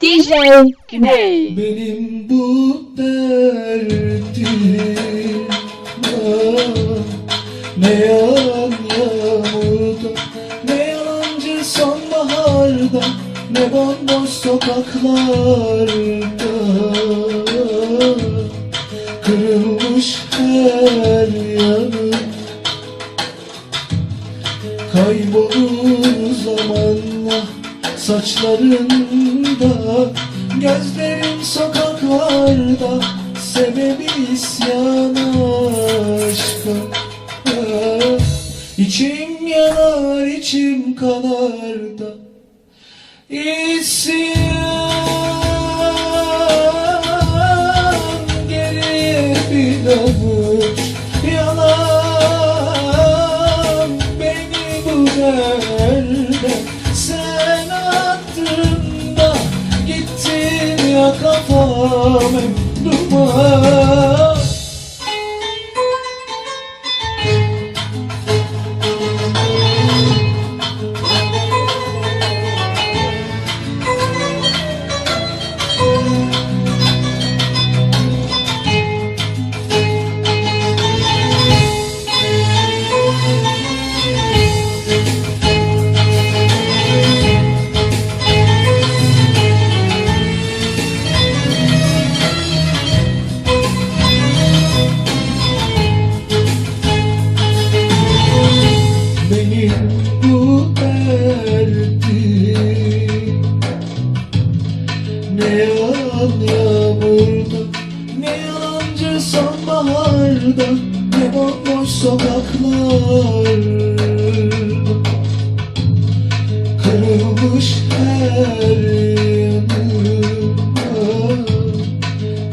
DJ Güney. Benim bu derdim ah, Ne yağan yağmurda Ne yalancı sonbaharda Ne bomboş sokaklarda Kırılmış her yanım Kaybolur saçlarında Gözlerim sokaklarda Sebebi isyan aşka Ah, İçim yanar içim kanar da İsyan. Geriye bir avuç kafam duman yalancı sonbaharda Ne bomboş sokaklarda Kırılmış her yanım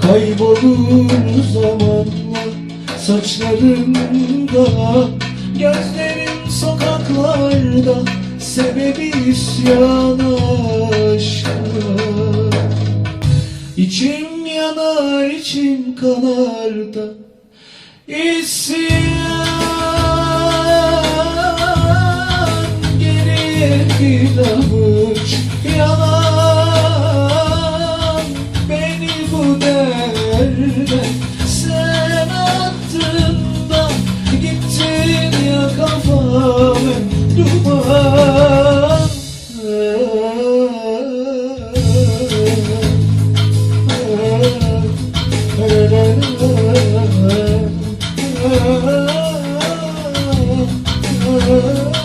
Kaybolur zamanla saçlarımda. Gözlerim sokaklarda Sebebi isyan aşka İçim yanar içim kanar da İsyan. Geriye bir avuç yalan. Beni bu derde sen attın da Gittin ya kafam hep duman